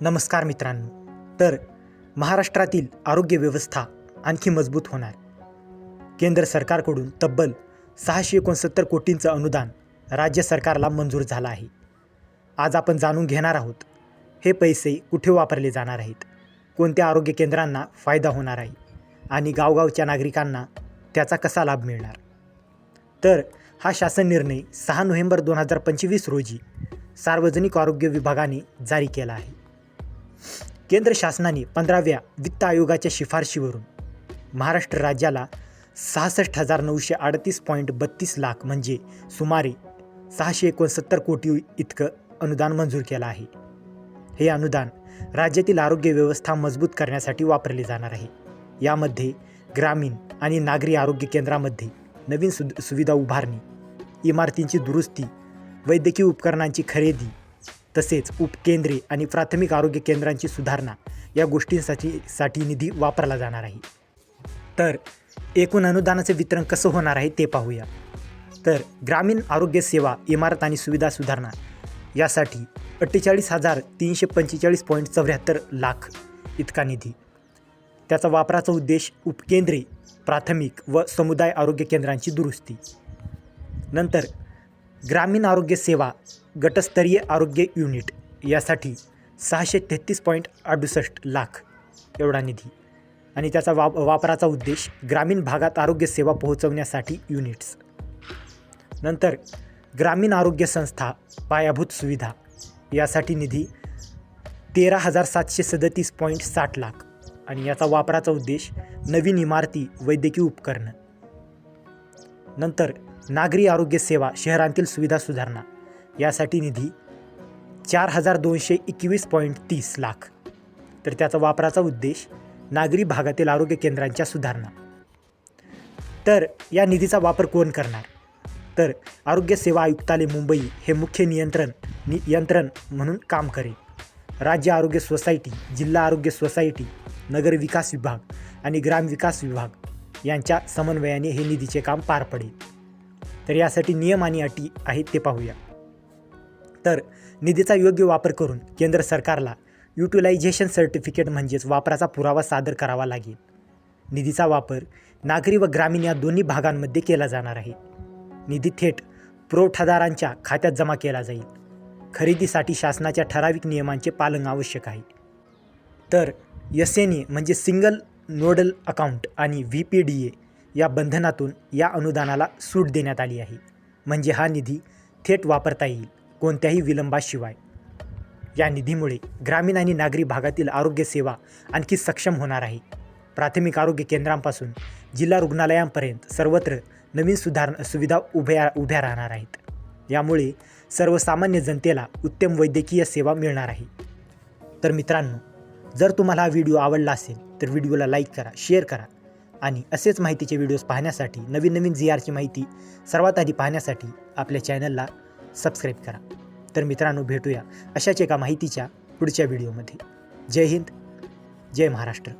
नमस्कार मित्रांनो. तर महाराष्ट्रातील आरोग्य व्यवस्था आणखी मजबूत होणार. केंद्र सरकारकडून तब्बल सहाशे एकोणसत्तर कोटींचं अनुदान राज्य सरकारला मंजूर झालं आहे. आज आपण जाणून घेणार आहोत हे पैसे कुठे वापरले जाणार आहेत? कोणत्या आरोग्य केंद्रांना फायदा होणार आहे? आणि गावगावच्या नागरिकांना त्याचा कसा लाभ मिळणार? तर हा शासन निर्णय सहा नोव्हेंबर दोन हजार पंचवीस रोजी सार्वजनिक आरोग्य विभागाने जारी केला आहे. केंद्र शासनाने पंधराव्या वित्त आयोगाच्या शिफारशीवरून महाराष्ट्र राज्याला सहासष्ट हजार नऊशे अडतीस पॉईंट बत्तीस लाख म्हणजे सुमारे सहाशे एकोणसत्तर कोटी इतकं अनुदान मंजूर केलं आहे. हे अनुदान राज्यातील आरोग्य व्यवस्था मजबूत करण्यासाठी वापरले जाणार आहे. यामध्ये ग्रामीण आणि नागरी आरोग्य केंद्रामध्ये नवीन सु सुविधा उभारणी इमारतींची दुरुस्ती वैद्यकीय उपकरणांची खरेदी तसेच उपकेंद्रे आणि प्राथमिक आरोग्य केंद्रांची सुधारणा या गोष्टींसाठी साठी निधी वापरला जाणार आहे. तर एकूण अनुदानाचे वितरण कसं होणार आहे ते पाहूया. तर ग्रामीण आरोग्य सेवा इमारत आणि सुविधा सुधारणा यासाठी अठ्ठेचाळीस हजार तीनशे पंचेचाळीस पॉईंट चौऱ्याहत्तर लाख इतका निधी. त्याचा वापराचा उद्देश उपकेंद्रे प्राथमिक व समुदाय आरोग्य केंद्रांची दुरुस्ती. नंतर ग्रामीण आरोग्य सेवा गटस्तरीय आरोग्य युनिट यासाठी सहाशे तेहतीस पॉईंट अडुसष्ट लाख एवढा निधी. आणि त्याचा वाप वापराचा उद्देश ग्रामीण भागात आरोग्य सेवा पोहोचवण्यासाठी युनिट्स. नंतर ग्रामीण आरोग्य संस्था पायाभूत सुविधा यासाठी निधी तेरा हजार सातशे सदतीस पॉईंट साठ लाख. आणि याचा वापराचा उद्देश नवीन इमारती वैद्यकीय उपकरणं नंतर नागरी आरोग्य सेवा शहरांतील सुविधा सुधारणा. यासाठी निधी चार हजार दोनशे एकवीस पॉईंट तीस लाख. तर त्याचा वापराचा उद्देश नागरी भागातील आरोग्य केंद्रांच्या सुधारणा. तर या निधीचा वापर कोण करणार? तर आरोग्य सेवा आयुक्तालय मुंबई हे मुख्य नियंत्रण नि यंत्रण म्हणून काम करेल. राज्य आरोग्य सोसायटी जिल्हा आरोग्य सोसायटी नगर विकास विभाग आणि ग्राम विकास विभाग यांच्या समन्वयाने हे निधीचे काम पार पडेल. तर यासाठी नियम आणि अटी आहेत ते पाहूया. तर निधीचा योग्य वापर करून केंद्र सरकारला युटिलायझेशन सर्टिफिकेट म्हणजेच वापराचा पुरावा सादर करावा लागेल. निधीचा वापर नागरी व ग्रामीण या दोन्ही भागांमध्ये केला जाणार आहे. निधी थेट पुरवठादारांच्या खात्यात जमा केला जाईल. खरेदीसाठी शासनाच्या ठराविक नियमांचे पालन आवश्यक आहे. तर एस एन ए म्हणजे सिंगल नोडल अकाउंट आणि व्ही पी डी ए या बंधनातून या अनुदानाला सूट देण्यात आली आहे. म्हणजे हा निधी थेट वापरता येईल कोणत्याही विलंबाशिवाय. या निधीमुळे ग्रामीण आणि नागरी भागातील आरोग्यसेवा आणखी सक्षम होणार आहे. प्राथमिक आरोग्य केंद्रांपासून जिल्हा रुग्णालयांपर्यंत सर्वत्र नवीन सुधार सुविधा उभ्या उभ्या राहणार आहेत. यामुळे सर्वसामान्य जनतेला उत्तम वैद्यकीय सेवा मिळणार आहे. तर मित्रांनो जर तुम्हाला हा व्हिडिओ आवडला असेल तर व्हिडिओला लाईक करा शेअर करा. आणि असेच माहितीचे व्हिडिओज पाहण्यासाठी नवीन नवीन जी आरची माहिती सर्वात आधी पाहण्यासाठी आपल्या चॅनलला सबस्क्राईब करा. तर मित्रांनो भेटूया अशाच एका माहितीच्या पुढच्या व्हिडिओमध्ये. जय हिंद जय महाराष्ट्र.